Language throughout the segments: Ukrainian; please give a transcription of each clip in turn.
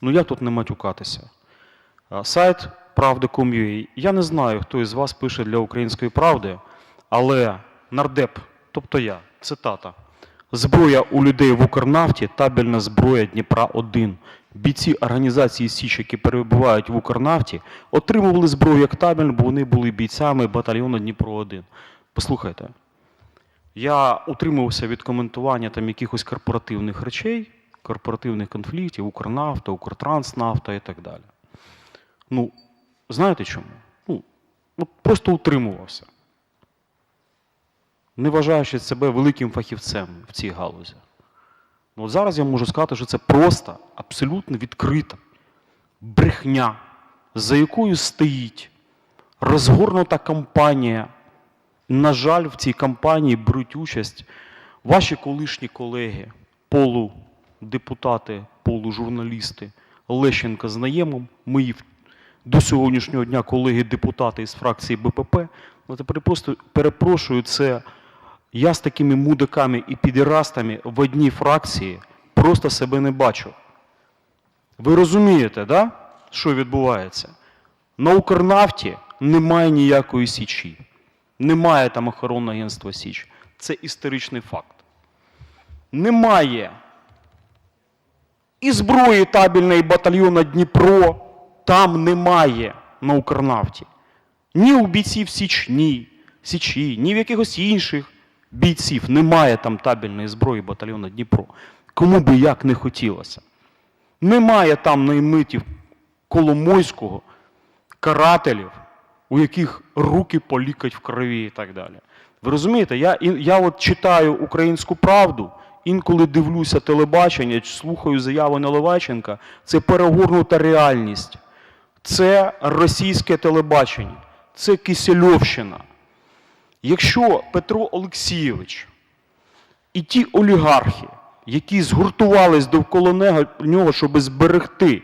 Ну як тут не матюкатися? Сайт правди.com.ua. Я не знаю, хто із вас пише для української правди, але нардеп, тобто я, цитата. Зброя у людей в Укрнафті, табельна зброя Дніпра 1. Бійці організації Січ, які перебувають в Укрнафті, отримували зброю як табельну, бо вони були бійцями батальйону Дніпро 1. Послухайте, я утримувався від коментування там якихось корпоративних речей, корпоративних конфліктів, Укрнафта, Укртранснафта і так далі. Ну, знаєте чому? Ну, от просто утримувався, не вважаючи себе великим фахівцем в цій галузі. Ну, от зараз я можу сказати, що це просто абсолютно відкрита брехня, за якою стоїть розгорнута кампанія. На жаль, в цій кампанії беруть участь ваші колишні колеги, полудепутати, полужурналісти Лещенка з Наємом, до сьогоднішнього дня колеги-депутати із фракції БПП. Ну, тепер просто перепрошую, це я з такими мудаками і підірастами в одній фракції просто себе не бачу. Ви розумієте, да, що відбувається? На Укрнафті немає ніякої січі. Немає там охоронного агентства Січ. Це історичний факт. Немає і зброї табельної батальйона Дніпро там немає на Укрнафті. Ні у бійців Січні, Січі, ні в якихось інших бійців немає там табельної зброї батальйона Дніпро. Кому би як не хотілося. Немає там наймитів Коломойського, карателів, у яких руки полікать в крові і так далі. Ви розумієте, я, я от читаю українську правду, інколи дивлюся телебачення, слухаю заяви Наливайченка, це перегорнута реальність. Це російське телебачення, це Кисельовщина. Якщо Петро Олексійович і ті олігархи, які згуртувались довкола нього, щоб зберегти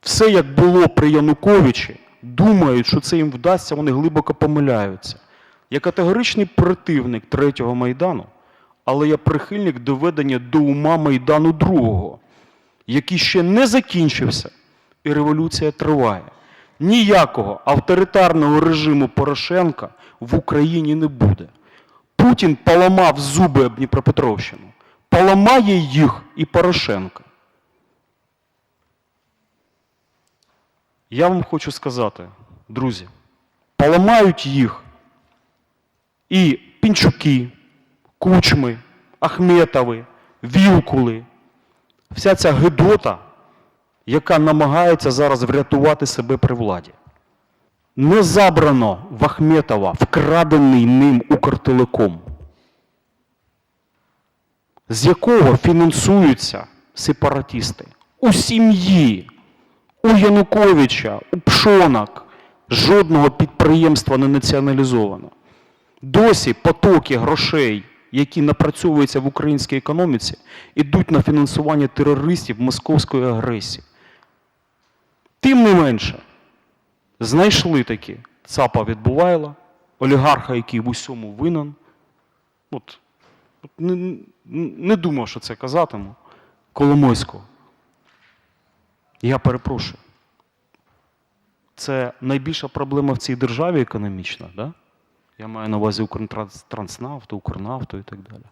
все як було при Януковичі, думають, що це їм вдасться, вони глибоко помиляються. Я категоричний противник третього Майдану, але я прихильник доведення до ума Майдану другого, який ще не закінчився, і революція триває. Ніякого авторитарного режиму Порошенка в Україні не буде. Путін поламав зуби об Дніпропетровщину, поламає їх і Порошенка. Я вам хочу сказати, друзі, поламають їх і Пінчуки, Кучми, Ахметови, Вілкули, вся ця гидота, яка намагається зараз врятувати себе при владі. Не забрано в Ахметова вкрадений ним Укртелеком, з якого фінансуються сепаратісти у сім'ї. У Януковича, у Пшонок жодного підприємства не націоналізовано. Досі потоки грошей, які напрацьовуються в українській економіці, йдуть на фінансування терористів московської агресії. Тим не менше, знайшли таки ЦАПа відбувайла, олігарха, який в усьому винен. От, от не, не думав, що це казатиму. Коломойського. Я перепрошую. Це найбільша проблема в цій державі економічна, да? Я маю на увазі Укртранснафту, Укрнафту і так далі.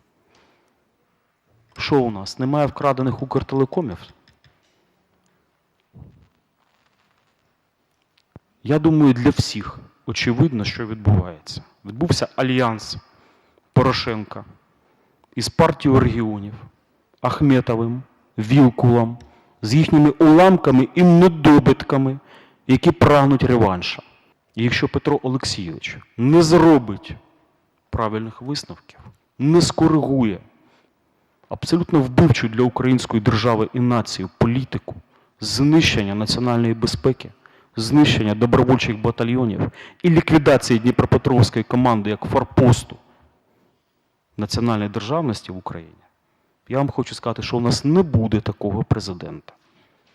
Що у нас? Немає вкрадених Укртелекомів? Я думаю, для всіх очевидно, що відбувається. Відбувся альянс Порошенка із партією регіонів, Ахметовим, Вілкулом, з їхніми уламками і недобитками, які прагнуть реванша. І якщо Петро Олексійович не зробить правильних висновків, не скоригує абсолютно вбивчу для української держави і нації політику знищення національної безпеки, знищення добровольчих батальйонів і ліквідації Дніпропетровської команди як форпосту національної державності в Україні, я вам хочу сказати, що у нас не буде такого президента.